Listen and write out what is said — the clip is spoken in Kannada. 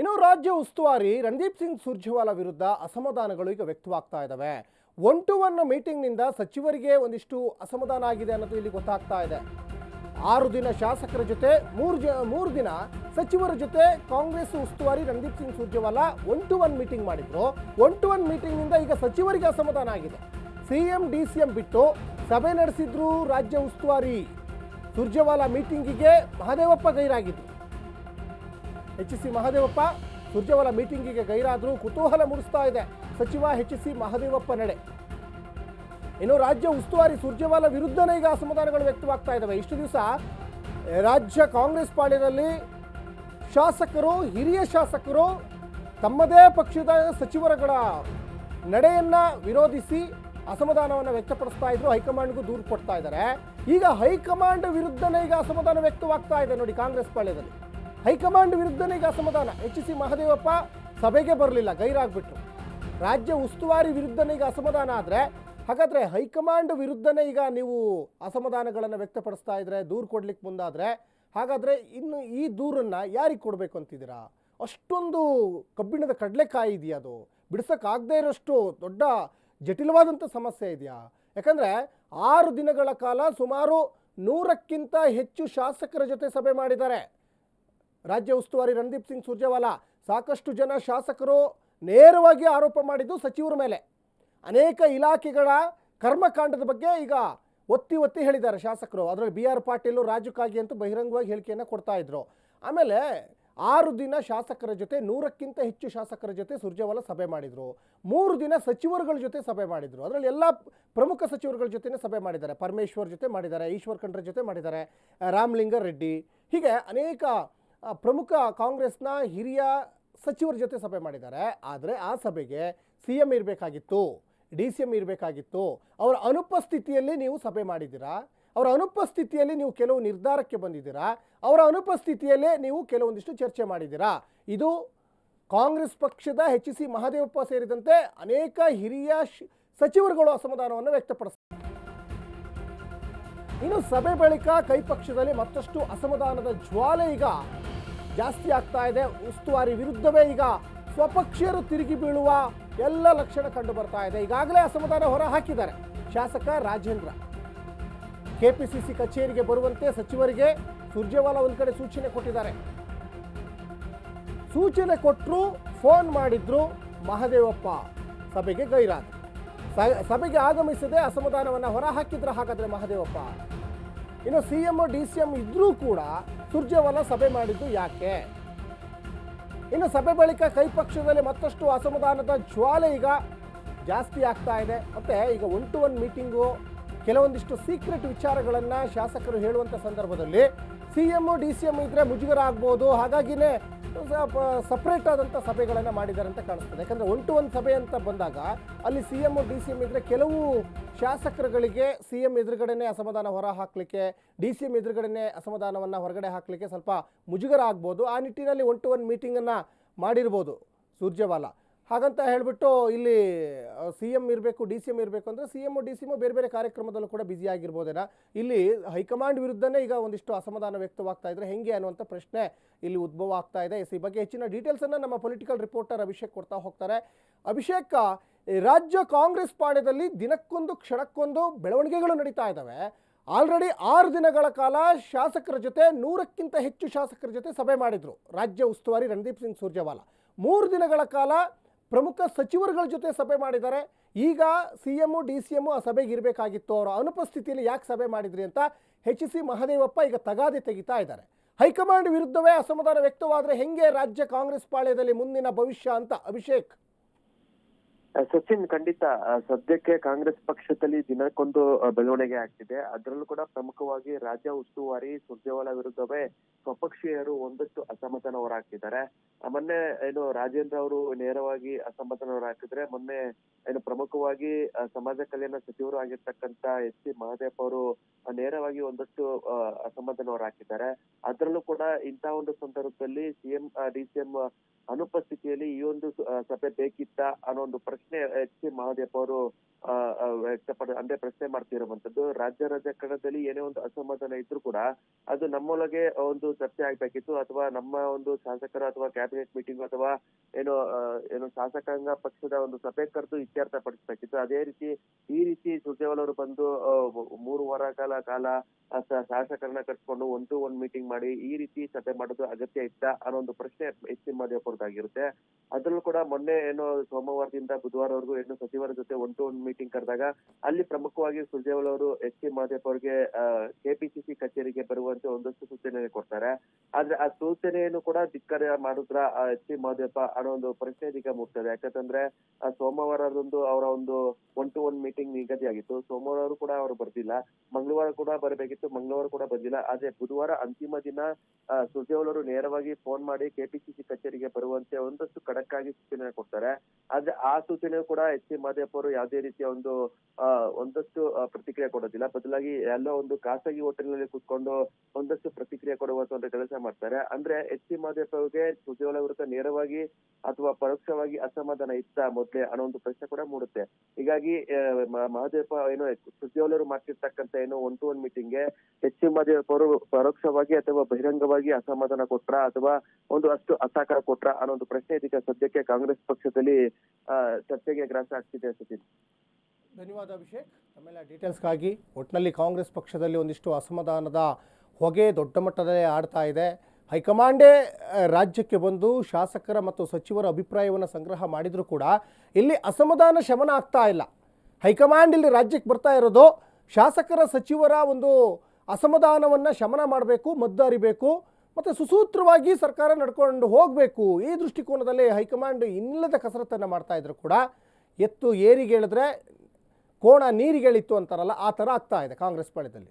ಇನ್ನು ರಾಜ್ಯ ಉಸ್ತುವಾರಿ ರಣದೀಪ್ ಸಿಂಗ್ ಸುರ್ಜೇವಾಲಾ ವಿರುದ್ಧ ಅಸಮಾಧಾನಗಳು ಈಗ ವ್ಯಕ್ತವಾಗ್ತಾ ಇದ್ದಾವೆ ಒನ್ ಟು ಒನ್ ಮೀಟಿಂಗ್ನಿಂದ ಸಚಿವರಿಗೆ ಒಂದಿಷ್ಟು ಅಸಮಾಧಾನ ಆಗಿದೆ ಅನ್ನೋದು ಇಲ್ಲಿ ಗೊತ್ತಾಗ್ತಾ ಇದೆ. ಆರು ದಿನ ಶಾಸಕರ ಜೊತೆ, ಮೂರು ಜ, ಮೂರು ದಿನ ಸಚಿವರ ಜೊತೆ ಕಾಂಗ್ರೆಸ್ ಉಸ್ತುವಾರಿ Randeep Singh Surjewala one to one meeting ಮಾಡಿದ್ರು. ಒನ್ ಟು ಒನ್ ಮೀಟಿಂಗ್ನಿಂದ ಈಗ ಸಚಿವರಿಗೆ ಅಸಮಾಧಾನ ಆಗಿದೆ. C M D C M ಬಿಟ್ಟು ಸಭೆ ನಡೆಸಿದ್ರು ರಾಜ್ಯ ಉಸ್ತುವಾರಿ. ಸುರ್ಜೇವಾಲಾ ಮೀಟಿಂಗಿಗೆ ಮಹದೇವಪ್ಪ ಗೈರಾಗಿದ್ರು. ಎಚ್ ಸಿ ಮಹದೇವಪ್ಪ, ಸುರ್ಜೇವಾಲ ಮೀಟಿಂಗಿಗೆ ಗೈರಾದರೂ ಕುತೂಹಲ ಮೂಡಿಸ್ತಾ ಇದೆ. ಸಚಿವ ಎಚ್ ಸಿ ಮಹದೇವಪ್ಪ ನಡೆ. ಇನ್ನು ರಾಜ್ಯ ಉಸ್ತುವಾರಿ ಸುರ್ಜೇವಾಲ ವಿರುದ್ಧನೇ ಈಗ ಅಸಮಾಧಾನಗಳು ವ್ಯಕ್ತವಾಗ್ತಾ ಇದ್ದಾವೆ ಇಷ್ಟು ದಿವಸ ರಾಜ್ಯ ಕಾಂಗ್ರೆಸ್ ಪಾಳ್ಯದಲ್ಲಿ ಶಾಸಕರು, ಹಿರಿಯ ಶಾಸಕರು ತಮ್ಮದೇ ಪಕ್ಷದ ಸಚಿವರುಗಳ ನಡೆಯನ್ನ ವಿರೋಧಿಸಿ ಅಸಮಾಧಾನವನ್ನು ವ್ಯಕ್ತಪಡಿಸ್ತಾ ಇದ್ರು. ಹೈಕಮಾಂಡ್ಗೂ ದೂರು ಕೊಡ್ತಾ ಇದ್ದಾರೆ. ಈಗ ಹೈಕಮಾಂಡ್ ವಿರುದ್ಧನೇ ಈಗ ಅಸಮಾಧಾನ ವ್ಯಕ್ತವಾಗ್ತಾ ಇದೆ ನೋಡಿ ಕಾಂಗ್ರೆಸ್ ಪಾಳ್ಯದಲ್ಲಿ. ಹೈಕಮಾಂಡ್ ವಿರುದ್ಧನೇ ಈಗ ಅಸಮಾಧಾನ. ಎಚ್ ಸಿ ಮಹದೇವಪ್ಪ ಸಭೆಗೆ ಬರಲಿಲ್ಲ, ಗೈರಾಗ್ಬಿಟ್ರು. ರಾಜ್ಯ ಉಸ್ತುವಾರಿ ವಿರುದ್ಧನೇ ಈಗ ಅಸಮಾಧಾನ ಆದರೆ, ಹಾಗಾದರೆ ಹೈಕಮಾಂಡ್ ವಿರುದ್ಧನೇ ಈಗ ನೀವು ಅಸಮಾಧಾನಗಳನ್ನು ವ್ಯಕ್ತಪಡಿಸ್ತಾ ಇದ್ರೆ, ದೂರು ಕೊಡ್ಲಿಕ್ಕೆ ಮುಂದಾದರೆ, ಹಾಗಾದರೆ ಇನ್ನು ಈ ದೂರನ್ನು ಯಾರಿಗೆ ಕೊಡಬೇಕು ಅಂತಿದ್ದೀರಾ? ಅಷ್ಟೊಂದು ಕಬ್ಬಿಣದ ಕಡಲೆಕಾಯಿ ಇದೆಯಾ ಅದು? ಬಿಡಿಸೋಕ್ಕಾಗದೇ ಇರೋಷ್ಟು ದೊಡ್ಡ ಜಟಿಲವಾದಂಥ ಸಮಸ್ಯೆ ಇದೆಯಾ? ಯಾಕಂದರೆ ಆರು ದಿನಗಳ ಕಾಲ ಸುಮಾರು ನೂರಕ್ಕಿಂತ ಹೆಚ್ಚು ಶಾಸಕರ ಜೊತೆ ಸಭೆ ಮಾಡಿದ್ದಾರೆ. ರಾಜ್ಯ ಉಸ್ತುವಾರಿ ರಣದೀಪ್ ಸಿಂಗ್ ಸುರ್ಜೇವಾಲಾ ಸಾಕಷ್ಟು ಜನ ಶಾಸಕರು ನೇರವಾಗಿ ಆರೋಪ ಮಾಡಿದ್ದು ಸಚಿವರ ಮೇಲೆ. ಅನೇಕ ಇಲಾಖೆಗಳ ಕರ್ಮಕಾಂಡದ ಬಗ್ಗೆ ಈಗ ಒತ್ತಿ ಒತ್ತಿ ಹೇಳಿದ್ದಾರೆ ಶಾಸಕರು. ಅದರಲ್ಲಿ ಬಿ ಆರ್ ಪಾಟೀಲು ರಾಜು ಕಾಗಿ ಅಂತೂ ಬಹಿರಂಗವಾಗಿ ಹೇಳಿಕೆಯನ್ನು ಕೊಡ್ತಾ ಇದ್ರು. ಆಮೇಲೆ ಆರು ದಿನ ಶಾಸಕರ ಜೊತೆ, ನೂರಕ್ಕಿಂತ ಹೆಚ್ಚು ಶಾಸಕರ ಜೊತೆ ಸುರ್ಜೇವಾಲಾ ಸಭೆ ಮಾಡಿದರು. ಮೂರು ದಿನ ಸಚಿವರುಗಳ ಜೊತೆ ಸಭೆ ಮಾಡಿದರು. ಅದರಲ್ಲಿ ಎಲ್ಲ ಪ್ರಮುಖ ಸಚಿವರುಗಳ ಜೊತೆನೇ ಸಭೆ ಮಾಡಿದ್ದಾರೆ. ಪರಮೇಶ್ವರ್ ಜೊತೆ ಮಾಡಿದ್ದಾರೆ, ಈಶ್ವರ್ ಖಂಡ್ರ ಜೊತೆ ಮಾಡಿದ್ದಾರೆ, ರಾಮಲಿಂಗ ರೆಡ್ಡಿ. ಹೀಗೆ ಅನೇಕ ಪ್ರಮುಖ ಕಾಂಗ್ರೆಸ್ನ ಹಿರಿಯ ಸಚಿವರ ಜೊತೆ ಸಭೆ ಮಾಡಿದ್ದಾರೆ. ಆದರೆ ಆ ಸಭೆಗೆ ಸಿ ಎಂ ಇರಬೇಕಾಗಿತ್ತು, ಡಿ ಸಿ ಎಂ ಇರಬೇಕಾಗಿತ್ತು. ಅವರ ಅನುಪಸ್ಥಿತಿಯಲ್ಲಿ ನೀವು ಸಭೆ ಮಾಡಿದ್ದೀರಾ? ಅವರ ಅನುಪಸ್ಥಿತಿಯಲ್ಲಿ ನೀವು ಕೆಲವು ನಿರ್ಧಾರಕ್ಕೆ ಬಂದಿದ್ದೀರಾ? ಅವರ ಅನುಪಸ್ಥಿತಿಯಲ್ಲೇ ನೀವು ಕೆಲವೊಂದಿಷ್ಟು ಚರ್ಚೆ ಮಾಡಿದ್ದೀರಾ? ಇದು ಕಾಂಗ್ರೆಸ್ ಪಕ್ಷದ ಎಚ್ ಸಿ ಮಹಾದೇವಪ್ಪ ಸೇರಿದಂತೆ ಅನೇಕ ಹಿರಿಯ ಸಚಿವರುಗಳು ಅಸಮಾಧಾನವನ್ನು ವ್ಯಕ್ತಪಡಿಸ್ತಾರೆ ಇನ್ನು ಸಭೆ ಬಳಿಕ ಕೈ ಪಕ್ಷದಲ್ಲಿ ಮತ್ತಷ್ಟು ಅಸಮಾಧಾನದ ಜ್ವಾಲೆ ಈಗ. ಜಾಸ್ತಿ ಆಗ್ತಾ ಇದೆ. ಉಸ್ತುವಾರಿ ವಿರುದ್ಧವೇ ಈಗ ಸ್ವಪಕ್ಷೀಯರು ತಿರುಗಿ ಬೀಳುವ ಎಲ್ಲ ಲಕ್ಷಣ ಕಂಡು ಬರ್ತಾ ಇದೆ. ಈಗಾಗಲೇ ಅಸಮಾಧಾನ ಹೊರ ಹಾಕಿದ್ದಾರೆ ಶಾಸಕ ರಾಜೇಂದ್ರ. ಕೆಪಿಸಿಸಿ ಕಚೇರಿಗೆ ಬರುವಂತೆ ಸಚಿವರಿಗೆ ಸುರ್ಜೇವಾಲಾ ಒಂದು ಕಡೆ ಸೂಚನೆ ಕೊಟ್ಟಿದ್ದಾರೆ. ಸೂಚನೆ ಕೊಟ್ಟರು ಫೋನ್ ಮಾಡಿದ್ರು ಮಹದೇವಪ್ಪ ಸಭೆಗೆ ಗೈರಾದ ಸಭೆಗೆ ಆಗಮಿಸದೆ ಅಸಮಾಧಾನವನ್ನು ಹೊರಹಾಕಿದ್ರೆ ಹಾಗಾದ್ರೆ ಮಹದೇವಪ್ಪ? ಇನ್ನು C M D C M ಇದ್ರೂ ಕೂಡ ಸುರ್ಜೇವಾಲಾ ಸಭೆ ಮಾಡಿದ್ದು ಯಾಕೆ? ಇನ್ನು ಸಭೆ ಬಳಿಕ ಕೈ ಪಕ್ಷದಲ್ಲಿ ಮತ್ತಷ್ಟು ಅಸಮಾಧಾನದ ಜ್ವಾಲೆ ಈಗ ಜಾಸ್ತಿ ಆಗ್ತಾ ಇದೆ. ಮತ್ತೆ ಈಗ ಒನ್ ಟು ಒನ್ ಮೀಟಿಂಗು ಕೆಲವೊಂದಿಷ್ಟು ಸೀಕ್ರೆಟ್ ವಿಚಾರಗಳನ್ನು ಶಾಸಕರು ಹೇಳುವಂಥ ಸಂದರ್ಭದಲ್ಲಿ C M D C M ಇದ್ರೆ ಮುಜುಗರ ಆಗ್ಬೋದು. ಹಾಗಾಗಿನೇ ಸಪ್ರೇಟ್ ಆದಂಥ ಸಭೆಗಳನ್ನು ಮಾಡಿದ್ದಾರೆ ಅಂತ ಕಾಣಿಸ್ತದೆ. ಯಾಕಂದರೆ ಒನ್ ಟು ಒನ್ ಸಭೆ ಅಂತ ಬಂದಾಗ ಅಲ್ಲಿ C M D C M ಇದ್ದರೆ ಕೆಲವು ಶಾಸಕರುಗಳಿಗೆ ಸಿ ಎಂ ಎದುರುಗಡೆನೆ ಅಸಮಾಧಾನ ಹೊರ ಹಾಕಲಿಕ್ಕೆ ಡಿ ಸಿ ಎಂ ಎದುರುಗಡೆನೆ ಅಸಮಾಧಾನವನ್ನು ಹೊರಗಡೆ ಹಾಕಲಿಕ್ಕೆ ಸ್ವಲ್ಪ ಮುಜುಗರ ಆಗ್ಬೋದು. ಆ ನಿಟ್ಟಿನಲ್ಲಿ ಒನ್ ಟು ಒನ್ ಮೀಟಿಂಗನ್ನು ಮಾಡಿರ್ಬೋದು ಸುರ್ಜೇವಾಲಾ. ಹಾಗಂತ ಹೇಳಿಬಿಟ್ಟು ಇಲ್ಲಿ ಸಿ ಎಂ ಇರಬೇಕು, ಡಿ ಸಿ ಎಂ ಇರಬೇಕು ಅಂದರೆ C M D C M ಬೇರೆ ಬೇರೆ ಕಾರ್ಯಕ್ರಮದಲ್ಲೂ ಕೂಡ ಬ್ಯುಸಿ ಆಗಿರ್ಬೋದೇನಾ? ಇಲ್ಲಿ ಹೈಕಮಾಂಡ್ ವಿರುದ್ಧನೇ ಈಗ ಒಂದಿಷ್ಟು ಅಸಮಾಧಾನ ವ್ಯಕ್ತವಾಗ್ತಾ ಇದ್ರೆ ಹೆಂಗೆ ಅನ್ನುವಂಥ ಪ್ರಶ್ನೆ ಇಲ್ಲಿ ಉದ್ಭವ ಆಗ್ತಾ ಇದೆ. ಈ ಬಗ್ಗೆ ಹೆಚ್ಚಿನ ಡೀಟೇಲ್ಸನ್ನು ನಮ್ಮ ಪೊಲಿಟಿಕಲ್ ರಿಪೋರ್ಟರ್ ಅಭಿಷೇಕ್ ಕೊಡ್ತಾ ಹೋಗ್ತಾರೆ. ಅಭಿಷೇಕ್ ರಾಜ್ಯ ಕಾಂಗ್ರೆಸ್ ಪಾಳ್ಯದಲ್ಲಿ ದಿನಕ್ಕೊಂದು, ಕ್ಷಣಕ್ಕೊಂದು ಬೆಳವಣಿಗೆಗಳು ನಡೀತಾ ಇದ್ದಾವೆ ಆಲ್ರೆಡಿ ಆರು ದಿನಗಳ ಕಾಲ ಶಾಸಕರ ಜೊತೆ ನೂರಕ್ಕಿಂತ ಹೆಚ್ಚು ಶಾಸಕರ ಜೊತೆ ಸಭೆ ಮಾಡಿದರು ರಾಜ್ಯ ಉಸ್ತುವಾರಿ ರಣದೀಪ್ ಸಿಂಗ್ ಸುರ್ಜೇವಾಲಾ. ಮೂರು ದಿನಗಳ ಕಾಲ ಪ್ರಮುಖ ಸಚಿವರುಗಳ ಜೊತೆ ಸಭೆ ಮಾಡಿದ್ದಾರೆ. ಈಗ C M D C M ಆ ಸಭೆಗೆ ಇರಬೇಕಾಗಿತ್ತು. ಅವರ ಅನುಪಸ್ಥಿತಿಯಲ್ಲಿ ಯಾಕೆ ಸಭೆ ಮಾಡಿದ್ರಿ ಅಂತ ಹೆಚ್ ಸಿ ಮಹದೇವಪ್ಪ ಈಗ ತಗಾದೆ ತೆಗಿತಾ ಇದ್ದಾರೆ. ಹೈಕಮಾಂಡ್ ವಿರುದ್ಧವೇ ಅಸಮಾಧಾನ ವ್ಯಕ್ತವಾದರೆ ಹೆಂಗೆ ರಾಜ್ಯ ಕಾಂಗ್ರೆಸ್ ಪಾಳ್ಯದಲ್ಲಿ ಮುಂದಿನ ಭವಿಷ್ಯ ಅಂತ ಅಭಿಷೇಕ್? ಸಚಿನ್ ಖಂಡಿತ ಸದ್ಯಕ್ಕೆ ಕಾಂಗ್ರೆಸ್ ಪಕ್ಷದಲ್ಲಿ ದಿನಕ್ಕೊಂದು ಬೆಳವಣಿಗೆ ಆಗ್ತಿದೆ. ಅದರಲ್ಲೂ ಕೂಡ ಪ್ರಮುಖವಾಗಿ ರಾಜ್ಯ ಉಸ್ತುವಾರಿ ಸುರ್ಜೇವಾಲಾ ವಿರುದ್ಧವೇ ಸ್ವಪಕ್ಷೀಯರು ಒಂದಷ್ಟು ಅಸಮಾಧಾನ ಹೊರಹಾಕಿದ್ದಾರೆ. ಆ, ಮೊನ್ನೆ ಏನು ರಾಜೇಂದ್ರ ಅವರು ನೇರವಾಗಿ ಅಸಮಾಧಾನ ಹೊರಹಾಕಿದ್ರೆ ಮೊನ್ನೆ ಏನು ಪ್ರಮುಖವಾಗಿ ಸಮಾಜ ಕಲ್ಯಾಣ ಸಚಿವರು ಆಗಿರ್ತಕ್ಕಂತ ಎಚ್ ಸಿ ಮಹದೇವ್ ಅವರು ನೇರವಾಗಿ ಒಂದಷ್ಟು ಅಸಮಾಧಾನ ಹೊರಹಾಕಿದ್ದಾರೆ. ಅದರಲ್ಲೂ ಕೂಡ ಇಂತಹ ಒಂದು ಸಂದರ್ಭದಲ್ಲಿ ಸಿಎಂ ಡಿ ಸಿ ಎಂ ಅನುಪಸ್ಥಿತಿಯಲ್ಲಿ ಈ ಒಂದು ಸಭೆ ಬೇಕಿತ್ತ ಅನ್ನೋ ಒಂದು ಪ್ರಶ್ನೆ ಎಚ್ ಸಿ ಮಹಾದೇವ್ ಅವರು ವ್ಯಕ್ತಪಡ, ಅಂದ್ರೆ ಪ್ರಶ್ನೆ ಮಾಡ್ತಿರುವಂತದ್ದು ರಾಜ್ಯ ರಾಜಕಾರಣದಲ್ಲಿ ಏನೇ ಒಂದು ಅಸಮಾಧಾನ ಇದ್ರು ಕೂಡ ಅದು ನಮ್ಮೊಳಗೆ ಒಂದು ಚರ್ಚೆ ಆಗ್ಬೇಕಿತ್ತು, ಅಥವಾ ನಮ್ಮ ಒಂದು ಶಾಸಕರ ಅಥವಾ ಕ್ಯಾಬಿನೆಟ್ ಮೀಟಿಂಗ್ ಅಥವಾ ಏನು ಏನು ಶಾಸಕಾಂಗ ಪಕ್ಷದ ಒಂದು ಸಭೆ ಕರೆದು ಇತ್ಯರ್ಥ ಪಡಿಸ್ಬೇಕಿತ್ತು ಅದೇ ರೀತಿ, ಈ ರೀತಿ ಸುರ್ಜೇವಾಲ್ ಅವರು ಬಂದು ಮೂರು ವಾರ ಕಾಲ ಕಾಲ ಶಾಸಕರನ್ನ ಕರ್ಸ್ಕೊಂಡು ಒನ್ ಟು ಒನ್ ಮೀಟಿಂಗ್ ಮಾಡಿ, ಈ ರೀತಿ ಸಭೆ ಮಾಡೋದು ಅಗತ್ಯ ಇತ್ತ ಅನ್ನೋ ಒಂದು ಪ್ರಶ್ನೆ ಎಚ್ ಸಿ ಆಗಿರುತ್ತೆ ಅದ್ರಲ್ಲೂ ಕೂಡ ಮೊನ್ನೆ ಏನೋ ಸೋಮವಾರದಿಂದ ಬುಧವಾರವರೆಗೂ ಏನು ಸಚಿವರ ಜೊತೆ ಒನ್ ಟು ಒನ್ ಮೀಟಿಂಗ್ ಕರೆದಾಗ, ಅಲ್ಲಿ ಪ್ರಮುಖವಾಗಿ ಸುರ್ಜೇವಾಲ ಅವರು ಎಚ್ ಸಿ ಮಹದೇವ್ ಅವರಿಗೆ ಕೆಪಿಸಿಸಿ ಕಚೇರಿಗೆ ಬರುವಂತೆ ಒಂದಷ್ಟು ಸೂಚನೆ ಕೊಡ್ತಾರೆ. ಆದ್ರೆ ಆ ಸೂಚನೆಯನ್ನು ಕೂಡ ಧಿಕ್ಕಾರ ಮಾಡಿದ್ರ ಎಚ್ ಸಿ ಮಹದೇವಪ್ಪ ಅನ್ನೋ ಒಂದು ಪ್ರಶ್ನೆ ಇದೀಗ ಮೂಡ್ತದೆ. ಯಾಕಂತಂದ್ರೆ ಸೋಮವಾರದಂದು ಅವರ ಒಂದು ಒನ್ ಟು ಒನ್ ಮೀಟಿಂಗ್ ನಿಗದಿಯಾಗಿತ್ತು ಸೋಮವಾರ ಕೂಡ ಅವರು ಬರ್ತಿಲ್ಲ ಮಂಗಳವಾರ ಕೂಡ ಬರಬೇಕಿತ್ತು, ಮಂಗಳವಾರ ಕೂಡ ಬಂದಿಲ್ಲ ಆದ್ರೆ ಬುಧವಾರ ಅಂತಿಮ ದಿನ ಸುರ್ಜೇವಾಲ ಅವರು ನೇರವಾಗಿ ಫೋನ್ ಮಾಡಿ ಕೆಪಿಸಿಸಿ ಕಚೇರಿಗೆ ಬರುವಂತೆ ಒಂದಷ್ಟು ಖಡಕ್ ಆಗಿ ಸೂಚನೆ ಕೊಡ್ತಾರೆ. ಆದ್ರೆ ಆ ಸೂಚನೆ ಕೂಡ ಎಚ್ ಸಿ ಮಾದೇವ್ ಅವರು ಯಾವುದೇ ರೀತಿಯ ಒಂದು ಒಂದಷ್ಟು ಪ್ರತಿಕ್ರಿಯೆ ಕೊಡೋದಿಲ್ಲ. ಬದಲಾಗಿ ಎಲ್ಲೋ ಒಂದು ಖಾಸಗಿ ಹೋಟೆಲ್ನಲ್ಲಿ ಕೂತ್ಕೊಂಡು ಒಂದಷ್ಟು ಪ್ರತಿಕ್ರಿಯೆ ಕೊಡುವಂತ ಒಂದು ಕೆಲಸ ಮಾಡ್ತಾರೆ. ಅಂದ್ರೆ ಎಚ್ ಸಿ ಮಾದೇವ್ ಅವರಿಗೆ ಸುರ್ಜೇವಾಲ ವಿರುದ್ಧ ನೇರವಾಗಿ ಅಥವಾ ಪರೋಕ್ಷವಾಗಿ ಅಸಮಾಧಾನ ಇತ್ತ ಮೊದ್ಲೇ ಅನ್ನೋ ಒಂದು ಪ್ರಶ್ನೆ ಕೂಡ ಮೂಡುತ್ತೆ. ಹೀಗಾಗಿ ಮಹದೇವಪ್ಪ ಏನು ಅವರು ಮಾಡ್ತಿರ್ತಕ್ಕಂತ ಏನು ಒನ್ ಟು ಒನ್ ಮೀಟಿಂಗ್ಗೆ ಎಚ್ ಸಿ ಮಹದೇವಪ್ಪ ಅವರು ಪರೋಕ್ಷವಾಗಿ ಅಥವಾ ಬಹಿರಂಗವಾಗಿ ಅಸಮಾಧಾನ ಕೊಟ್ರ ಅಥವಾ ಒಂದು ಅಷ್ಟು ಅಸಹಕಾರ ಕೊಟ್ರ ಅನ್ನೋ ಒಂದು ಪ್ರಶ್ನೆ ಇದೀಗ ಸದ್ಯಕ್ಕೆ ಕಾಂಗ್ರೆಸ್ ಪಕ್ಷದಲ್ಲಿ ಚರ್ಚೆಗೆ ಗ್ರಾಸ ಆಗ್ತಿದೆ ಸಚಿನ್ ಧನ್ಯವಾದ ಅಭಿಷೇಕ್. ಆಮೇಲೆ ಡೀಟೇಲ್ಸ್ಗಾಗಿ ಒಟ್ಟಿನಲ್ಲಿ ಕಾಂಗ್ರೆಸ್ ಪಕ್ಷದಲ್ಲಿ ಒಂದಿಷ್ಟು ಅಸಮಾಧಾನದ ಹೊಗೆ ದೊಡ್ಡ ಮಟ್ಟದಲ್ಲೇ ಆಡ್ತಾ ಇದೆ. ಹೈಕಮಾಂಡೇ ರಾಜ್ಯಕ್ಕೆ ಬಂದು ಶಾಸಕರ ಮತ್ತು ಸಚಿವರ ಅಭಿಪ್ರಾಯವನ್ನು ಸಂಗ್ರಹ ಮಾಡಿದರೂ ಕೂಡ ಇಲ್ಲಿ ಅಸಮಾಧಾನ ಶಮನ ಆಗ್ತಾ ಇಲ್ಲ. ಹೈಕಮಾಂಡ್ ಇಲ್ಲಿ ರಾಜ್ಯಕ್ಕೆ ಬರ್ತಾ ಇರೋದು ಶಾಸಕರ ಸಚಿವರ ಒಂದು ಅಸಮಾಧಾನವನ್ನು ಶಮನ ಮಾಡಬೇಕು, ಮದ್ದು ಅರಿಬೇಕು ಮತ್ತು ಸುಸೂತ್ರವಾಗಿ ಸರ್ಕಾರ ನಡ್ಕೊಂಡು ಹೋಗಬೇಕು. ಈ ದೃಷ್ಟಿಕೋನದಲ್ಲಿ ಹೈಕಮಾಂಡ್ ಇನ್ನಿಲ್ಲದ ಕಸರತ್ತನ್ನು ಮಾಡ್ತಾ ಇದ್ರು ಕೂಡ ಎತ್ತು ಏರಿಗೆ ಹೇಳಿದ್ರೆ ಕೋಣ ನೀರಿಗೆ ಇಳಿತು ಅಂತಾರಲ್ಲ, ಆ ಥರ ಆಗ್ತಾ ಇದೆ ಕಾಂಗ್ರೆಸ್ ಪಾಳ್ಯದಲ್ಲಿ.